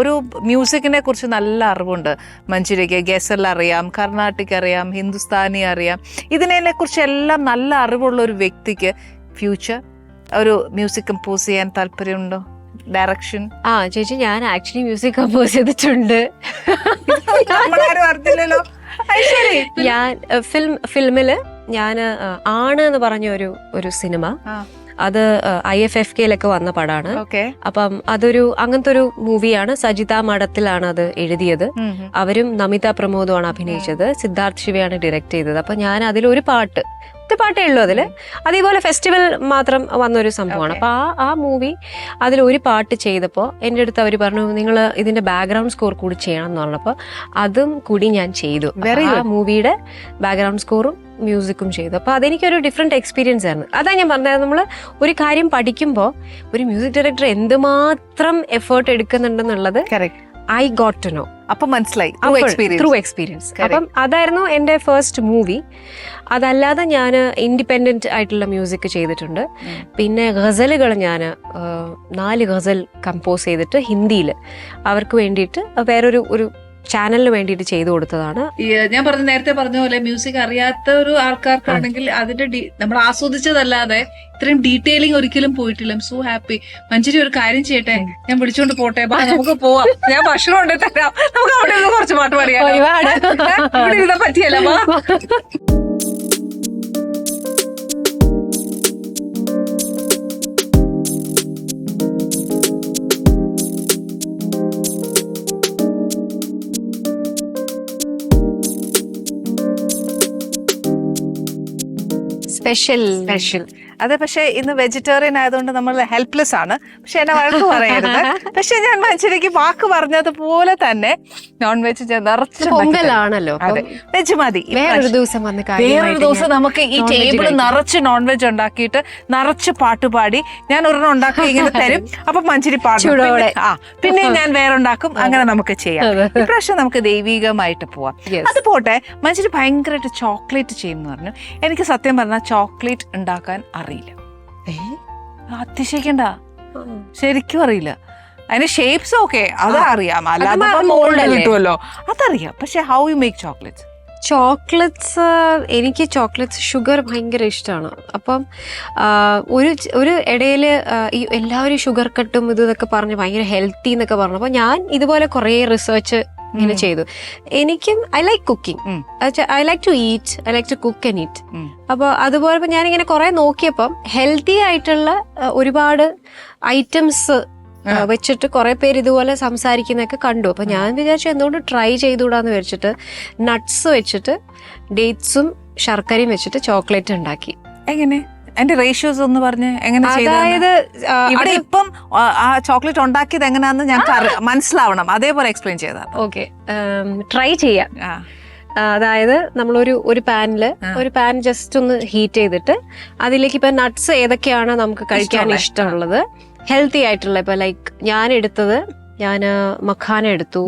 ഒരു മ്യൂസിക്കിനെ കുറിച്ച് നല്ല അറിവുണ്ട്. മഞ്ചുരിക്ക് ഗസൽ അറിയാം കർണാട്ടിക് അറിയാം ഹിന്ദുസ്ഥാനി അറിയാം. ഇതിനെ കുറിച്ച് എല്ലാം നല്ല അറിവുള്ള ഒരു വ്യക്തിക്ക് ഫ്യൂച്ചർ ഒരു മ്യൂസിക് കമ്പോസ് ചെയ്യാൻ താല്പര്യമുണ്ടോ? ഡയറക്ഷൻ ആ ചേച്ചി ഞാൻ ആക്ച്വലി മ്യൂസിക് കമ്പോസ് ചെയ്തിട്ടുണ്ട്. ഞാൻ ഫിലിം ഫിലിമിൽ ഞാൻ ആണ് എന്ന് പറഞ്ഞ ഒരു ഒരു സിനിമ. അത് ഐ എഫ് എഫ് കെയിലൊക്കെ വന്ന പടമാണ് അപ്പം അതൊരു അങ്ങനത്തെ ഒരു മൂവിയാണ്. സജിത മഠത്തിലാണ് അത് എഴുതിയത്. അവരും നമിത പ്രമോദുമാണ് അഭിനയിച്ചത്. സിദ്ധാർത്ഥ് ശിവയാണ് ഡയറക്ട് ചെയ്തത്. അപ്പൊ ഞാൻ അതിലൊരു പാട്ട് ഒറ്റ പാട്ടേ ഉള്ളൂ അതിൽ അതേപോലെ ഫെസ്റ്റിവൽ മാത്രം വന്നൊരു സംഭവമാണ്. അപ്പോൾ ആ ആ മൂവി അതിൽ ഒരു പാട്ട് ചെയ്തപ്പോൾ എന്റെ അടുത്ത് അവർ പറഞ്ഞു നിങ്ങൾ ഇതിന്റെ ബാക്ക്ഗ്രൗണ്ട് സ്കോർ കൂടി ചെയ്യണം എന്ന് പറഞ്ഞപ്പോൾ അതും കൂടി ഞാൻ ചെയ്തു. വേറെ ആ മൂവിയുടെ ബാക്ക്ഗ്രൗണ്ട് സ്കോറും മ്യൂസിക്കും ചെയ്തു. അപ്പോൾ അതെനിക്കൊരു ഡിഫറെന്റ് എക്സ്പീരിയൻസ് ആയിരുന്നു. അതാ ഞാൻ പറഞ്ഞത് നമ്മൾ ഒരു കാര്യം പഠിക്കുമ്പോൾ ഒരു മ്യൂസിക് ഡയറക്ടർ എന്തുമാത്രം effort എടുക്കുന്നുണ്ടെന്നുള്ളത് correct I got to know അപ്പം മനസ്സിലായി. ത്രൂ എക്സ്പീരിയൻസ് അപ്പം അതായിരുന്നു എന്റെ ഫസ്റ്റ് മൂവി അതല്ലാതെ ഞാൻ ഇൻഡിപെൻഡന്റ് ആയിട്ടുള്ള മ്യൂസിക് ചെയ്തിട്ടുണ്ട്. പിന്നെ ഗസലുകൾ ഞാൻ നാല് ഗസൽ കമ്പോസ് ചെയ്തിട്ട് ഹിന്ദിയിൽ അവർക്ക് വേണ്ടിയിട്ട് വേറൊരു ഒരു ചാനലിന് വേണ്ടിയിട്ട് ചെയ്തു കൊടുത്തതാണ്. ഞാൻ പറഞ്ഞ നേരത്തെ പറഞ്ഞ പോലെ മ്യൂസിക് അറിയാത്ത ഒരു ആൾക്കാർക്കാണെങ്കിൽ അതിന്റെ നമ്മൾ ആസ്വദിച്ചതല്ലാതെ ഇത്രയും ഡീറ്റെയിലിംഗ് ഒരിക്കലും പോയിട്ടില്ല. സോ ഹാപ്പി മഞ്ജരി ഒരു കാര്യം ചെയ്യട്ടെ? ഞാൻ വിളിച്ചോണ്ട് പോട്ടെ? ബാ, നമുക്ക് പോവാം. ഞാൻ ഭക്ഷണം ഉണ്ടെത്തരാം തരാം നമുക്ക് അവിടെ നിന്ന് കുറച്ച് പാട്ട് പറയാം പറ്റിയല്ലോ വാ. special. Special. അതെ പക്ഷേ ഇന്ന് വെജിറ്റേറിയൻ ആയതുകൊണ്ട് നമ്മൾ ഹെൽപ്ലെസ് ആണ്. പക്ഷെ എന്നെ വഴക്ക് പറയരുത്. പക്ഷെ ഞാൻ മനുഷ്യരേക്ക് വാക്ക് പറഞ്ഞതുപോലെ തന്നെ നോൺ വെജ് നിറച്ച് പൊങ്കലാണല്ലോ. അതെ. വെജ് മതി വേറൊരു ദിവസം വന്ന് വേറൊരു ദിവസം നമുക്ക് ഈ ടേബിൾ നിറച്ച് നോൺ വെജ് ഉണ്ടാക്കിയിട്ട് നിറച്ച് പാട്ട് പാടി ഞാൻ ഒരെണ്ണം ഉണ്ടാക്കി ഇങ്ങനെ തരും. അപ്പൊ മഞ്ചരി പാടും. ആ പിന്നെ ഞാൻ വേറെ ഉണ്ടാക്കും അങ്ങനെ നമുക്ക് ചെയ്യാം. ഇപ്രാവശ്യം നമുക്ക് ദൈവികമായിട്ട് പോവാം. അത് പോട്ടെ. മഞ്ചരി ഭയങ്കരമായിട്ട് ചോക്ലേറ്റ് ചെയ്യുമെന്ന് പറഞ്ഞു. എനിക്ക് സത്യം പറഞ്ഞാൽ ചോക്ലേറ്റ് ഉണ്ടാക്കാൻ അറിയില്ല? അതിശയിക്കണ്ട. ശരിക്കും അറിയില്ല. അതിന്റെ ഷേപ്സ് ഓക്കെ അത് അറിയാം അല്ലാതെ കിട്ടുമല്ലോ. അതറിയാം. പക്ഷെ how you make chocolates chocolates എനിക്ക് ചോക്ലേറ്റ്സ് ഷുഗർ ഭയങ്കര ഇഷ്ടമാണ് അപ്പം ഒരു ഒരു ഇടയിൽ ഈ എല്ലാവരും ഷുഗർ കട്ടും ഇത് ഇതൊക്കെ പറഞ്ഞ് ഭയങ്കര ഹെൽത്തി എന്നൊക്കെ പറഞ്ഞു. അപ്പോൾ ഞാൻ ഇതുപോലെ കുറേ റിസർച്ച് ഇങ്ങനെ. ചെയ്തു. എനിക്കും I like cooking. I like to eat I like to cook and eat. അപ്പോൾ അതുപോലെ ഞാൻ ഇങ്ങനെ കുറെ നോക്കിയപ്പം ഹെൽത്തി ആയിട്ടുള്ള ഒരുപാട് ഐറ്റംസ് വെച്ചിട്ട് കുറെ പേര് ഇതുപോലെ സംസാരിക്കുന്നൊക്കെ കണ്ടു. അപ്പൊ ഞാൻ വിചാരിച്ചു എന്തുകൊണ്ട് ട്രൈ ചെയ്തുകൂടാന്ന് വെച്ചിട്ട് നട്ട്സ് വെച്ചിട്ട് ഡേറ്റ്സും ശർക്കരയും വെച്ചിട്ട് ചോക്ലേറ്റ് ഉണ്ടാക്കി. എങ്ങനെ? അതിന്റെ റേഷ്യോസ് ഒന്ന് പറഞ്ഞ് എങ്ങനെ? അതായത് ഇവിടെ ഇപ്പം ആ, ചോക്ലേറ്റ് ഉണ്ടാക്കിയത് എങ്ങനെയാന്ന് ഞങ്ങൾക്ക് മനസ്സിലാവണം. അതേപോലെ എക്സ്പ്ലെയിൻ ചെയ്താൽ ഓക്കെ ട്രൈ ചെയ്യാം. അതായത് നമ്മളൊരു ഒരു പാനിൽ ഒരു പാൻ ജസ്റ്റ് ഒന്ന് ഹീറ്റ് ചെയ്തിട്ട് അതിലേക്ക് ഇപ്പൊ നട്ട്സ് ഏതൊക്കെയാണ് നമുക്ക് കഴിക്കാൻ ഇഷ്ടമുള്ള. ഇഷ്ടമുള്ളത്? ഹെൽത്തി ആയിട്ടുള്ള ഇപ്പൊ ലൈക്ക് ഞാൻ എടുത്തത് ഞാൻ മഖാന എടുത്തു.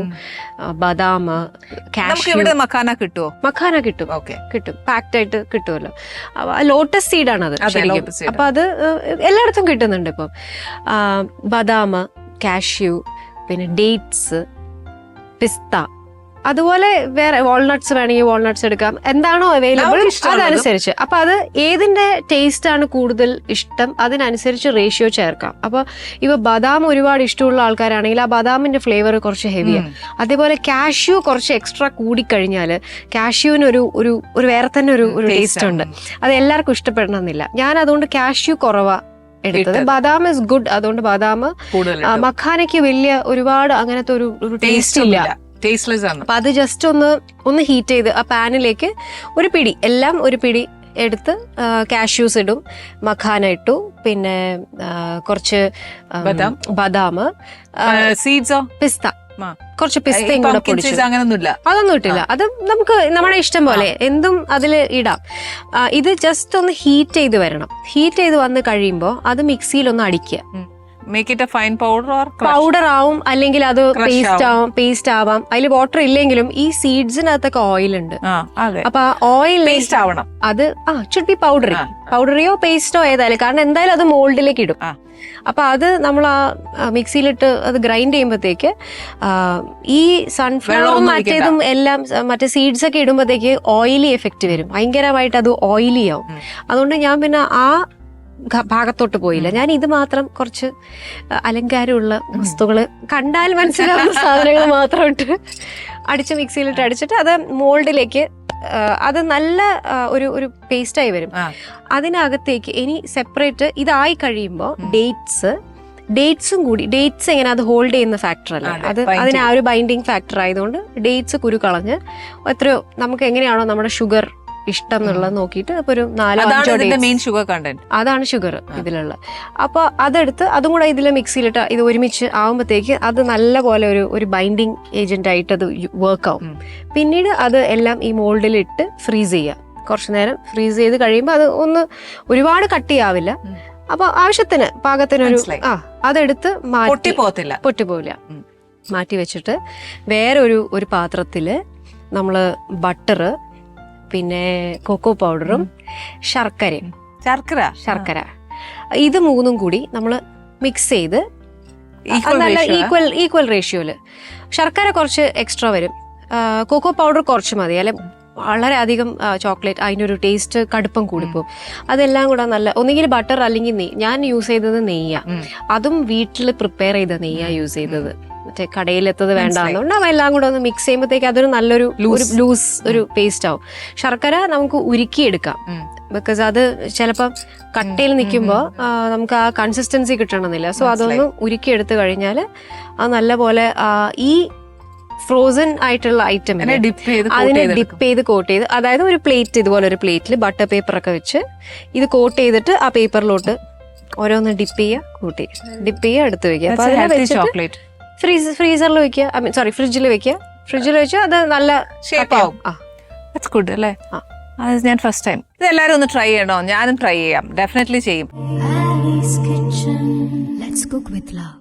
ബദാം നമുക്ക് ഇവിടെ മക്കാന കിട്ടുമോ മഖാന കിട്ടും. ഓക്കെ. കിട്ടും. പാക്ഡ് ആയിട്ട് കിട്ടുമല്ലോ. ലോട്ടസ് സീഡ് ആണ് അത്. അപ്പൊ അത് എല്ലായിടത്തും കിട്ടുന്നുണ്ട് ഇപ്പം. ബദാം കാഷ്യൂ പിന്നെ ഡേറ്റ്സ് പിസ്ത അതുപോലെ വേറെ വാൾനട്ട്സ് വേണമെങ്കിൽ വാൾനട്ട്സ് എടുക്കാം. എന്താണോ അവൈലബിൾ അതനുസരിച്ച്. അപ്പൊ അത് ഏതിന്റെ ടേസ്റ്റ് ആണ് കൂടുതൽ ഇഷ്ടം? അതിനനുസരിച്ച് റേഷ്യോ ചേർക്കാം. അപ്പൊ ഇവ ബദാം ഒരുപാട് ഇഷ്ടമുള്ള ആൾക്കാരാണെങ്കിൽ ആ ബദാമിന്റെ ഫ്ലേവർ കുറച്ച് ഹെവിയാണ് അതേപോലെ കാഷ്യൂ കുറച്ച് എക്സ്ട്രാ കൂടിക്കഴിഞ്ഞാൽ കാഷ്യൂവിന് ഒരു ഒരു ഒരു വേറെ തന്നെ ഒരു ഒരു ടേസ്റ്റ് ഉണ്ട്. അത് എല്ലാവർക്കും ഇഷ്ടപ്പെടണമെന്നില്ല. ഞാൻ അതുകൊണ്ട് കാഷ്യൂ കുറവാ എടുത്തത്. ബദാം ഇസ് ഗുഡ് അതുകൊണ്ട് ബദാം മഖാനയ്ക്ക് വലിയ ഒരുപാട് അങ്ങനത്തെ ഒരു ടേസ്റ്റ് ഇല്ല. ടേസ്റ്റ്ലെസ് ആണ്. അപ്പൊ അത് ജസ്റ്റ് ഒന്ന് ഒന്ന് ഹീറ്റ് ചെയ്ത് ആ പാനിലേക്ക് ഒരു പിടി എല്ലാം ഒരു പിടി എടുത്ത് കാഷ്യൂസ് ഇടും മഖാന ഇട്ടു പിന്നെ കുറച്ച് ബദാം? സീഡ്സോ പിസ്ത. കുറച്ച് പിസ്തയും കൂടെ പൊടിച്ചു. അങ്ങനൊന്നുമില്ല. അതൊന്നും ഇട്ടില്ല. അത് നമുക്ക് നമ്മുടെ ഇഷ്ടം പോലെ എന്തും അതിൽ ഇടാം. ഇത് ജസ്റ്റ് ഒന്ന് ഹീറ്റ് ചെയ്ത് വരണം. ഹീറ്റ് ചെയ്ത് വന്ന് കഴിയുമ്പോൾ അത് മിക്സിയിൽ ഒന്ന് അടിക്കുക. Make it a fine powder or powder ആവും അല്ലെങ്കിൽ അത് പേസ്റ്റ് ആവും. പേസ്റ്റ് ആവാം. അതിൽ വാട്ടർ ഇല്ലെങ്കിലും ഈ സീഡ്സിനകത്തൊക്കെ ഓയിൽ ഉണ്ട്. അപ്പൊ ആ ഓയിൽ പേസ്റ്റ് ആവണം. അത് ആ ഷുഡ് ബി പൗഡറി. പൗഡറിയോ പേസ്റ്റോ ഏതായാലും. കാരണം എന്തായാലും അത് മോൾഡിലേക്ക് ഇടും. അപ്പൊ അത് നമ്മൾ ആ മിക്സിയിലിട്ട് അത് ഗ്രൈൻഡ് ചെയ്യുമ്പോഴത്തേക്ക് ഈ സൺഫ്ലവറും മറ്റേതും എല്ലാം മറ്റേ സീഡ്സ് ഒക്കെ ഇടുമ്പോഴത്തേക്ക് ഓയിലി എഫക്റ്റ് വരും. ഭയങ്കരമായിട്ട് അത് ഓയിലി ആവും. അതുകൊണ്ട് ഞാൻ പിന്നെ ആ ഭാഗത്തോട്ട് പോയില്ല. ഞാൻ ഇത് മാത്രം കുറച്ച് അലങ്കാരമുള്ള വസ്തുക്കൾ കണ്ടാൽ മനസ്സിലാവുന്ന സാധനങ്ങൾ മാത്രം ഇട്ട് അടിച്ച് മിക്സിയിലിട്ട് അടിച്ചിട്ട് അത് മോൾഡിലേക്ക് അത് നല്ല ഒരു ഒരു പേസ്റ്റായി വരും. അതിനകത്തേക്ക് ഇനി സെപ്പറേറ്റ് ഇതായി കഴിയുമ്പോൾ ഡേറ്റ്സ് ഡേറ്റ്സും കൂടി ഡേറ്റ്സ് എങ്ങനെ അത് ഹോൾഡ് ചെയ്യുന്ന ഫാക്ടർ അല്ല അതെ, അതിന് ആ ഒരു ബൈൻഡിങ് ഫാക്ടർ ആയതുകൊണ്ട് ഡേറ്റ്സ് കുരു കളഞ്ഞ് എത്രയോ നമുക്ക് എങ്ങനെയാണോ നമ്മുടെ ഷുഗർ ഇഷ്ടം എന്നുള്ളത് നോക്കിയിട്ട് അപ്പോൾ ഒരു നാലോ മെയിൻ ഷുഗർ കണ്ടന്റ് അതാണ് ഷുഗർ ഇതിലുള്ള അപ്പോൾ അതെടുത്ത് അതും കൂടെ ഇതിൽ മിക്സിയിലിട്ട് ഇത് ഒരുമിച്ച് ആവുമ്പോഴത്തേക്ക് അത് നല്ല പോലെ ഒരു ഒരു ബൈൻഡിങ് ഏജന്റ് ആയിട്ട് അത് വർക്ക് ആവും. പിന്നീട് അത് എല്ലാം ഈ മോൾഡിലിട്ട് ഫ്രീസ് ചെയ്യുക. കുറച്ചു നേരം ഫ്രീസ് ചെയ്ത് കഴിയുമ്പോൾ അത് ഒന്ന് ഒരുപാട് കട്ടിയാവില്ല ചെയ്യാവില്ല. അപ്പൊ ആവശ്യത്തിന് പാകത്തിന് ഒരു ആ അതെടുത്ത് മാറ്റി പോകത്തില്ല പൊട്ടിപ്പോവില്ല. പോവില്ല മാറ്റി വെച്ചിട്ട് വേറെ ഒരു ഒരു പാത്രത്തിൽ നമ്മൾ ബട്ടറ് പിന്നെ കൊക്കോ പൗഡറും ശർക്കരയും. ശർക്കര. ശർക്കര. ഇത് മൂന്നും കൂടി നമ്മൾ മിക്സ് ചെയ്ത് നല്ല ഈക്വൽ ഈക്വൽ റേഷ്യോയിൽ ശർക്കര കുറച്ച് എക്സ്ട്രാ വരും. കൊക്കോ പൗഡർ കുറച്ച് മതി. അല്ലെ വളരെ അധികം ചോക്ലേറ്റ് അതിനൊരു ടേസ്റ്റ് കടുപ്പം കൂടിപ്പോവും അതെല്ലാം കൂടെ നല്ല ഒന്നുകിൽ ബട്ടർ അല്ലെങ്കിൽ നെയ്യ്. ഞാൻ യൂസ് ചെയ്തത് നെയ്യാ. അതും വീട്ടിൽ പ്രിപ്പയർ ചെയ്ത നെയ്യാ യൂസ് ചെയ്തത്. മറ്റേ കടയിലെത്തത് വേണ്ട വേണ്ടാന്നുകൊണ്ട് അവ എല്ലാം കൂടെ ഒന്ന് മിക്സ് ചെയ്യുമ്പോഴത്തേക്ക് അതൊരു നല്ലൊരു. ലൂസ് ഒരു പേസ്റ്റ് ആവും. ശർക്കര നമുക്ക് ഉരുക്കിയെടുക്കാം. ബിക്കോസ് അത് ചിലപ്പം കട്ടയിൽ നിൽക്കുമ്പോൾ നമുക്ക് ആ കൺസിസ്റ്റൻസി കിട്ടണമെന്നില്ല. സോ. അതൊന്ന് ഉരുക്കിയെടുത്ത് കഴിഞ്ഞാൽ അത് നല്ലപോലെ ഈ ഫ്രോസൺ ആയിട്ടുള്ള ഐറ്റം അതിനെ ഡിപ്പ് ചെയ്ത് കോട്ട് ചെയ്ത് അതായത് ഒരു പ്ലേറ്റ് ഇതുപോലെ ഒരു പ്ലേറ്റിൽ ബട്ടർ പേപ്പർ ഒക്കെ വെച്ച് ഇത് കോട്ട് ചെയ്തിട്ട് ആ പേപ്പറിലോട്ട് ഓരോന്ന് ഡിപ്പ് ചെയ്യുക കൂട്ടി ഡിപ്പ് ചെയ്യുക എടുത്ത് വെക്കുക. അപ്പൊ That's അതിനെ healthy വെച്ചിട്ട് chocolate. ഫ്രീസ് ഫ്രീസറിൽ വെക്കുക ഐ മീൻ സോറി ഫ്രിഡ്ജിൽ വെക്കുക ഫ്രിഡ്ജിൽ വെച്ചാൽ അത് നല്ല ഷേപ്പ്. ആവും. ആ That's ഗുഡ് അല്ലേ ആ. അത് ഞാൻ ഫസ്റ്റ് ടൈം ഇത് എല്ലാവരും ഒന്ന് ട്രൈ ചെയ്യണോ ഞാനും ട്രൈ ചെയ്യാം ഡെഫിനറ്റ്ലി ചെയ്യും Ali's Kitchen. Let's cook with love.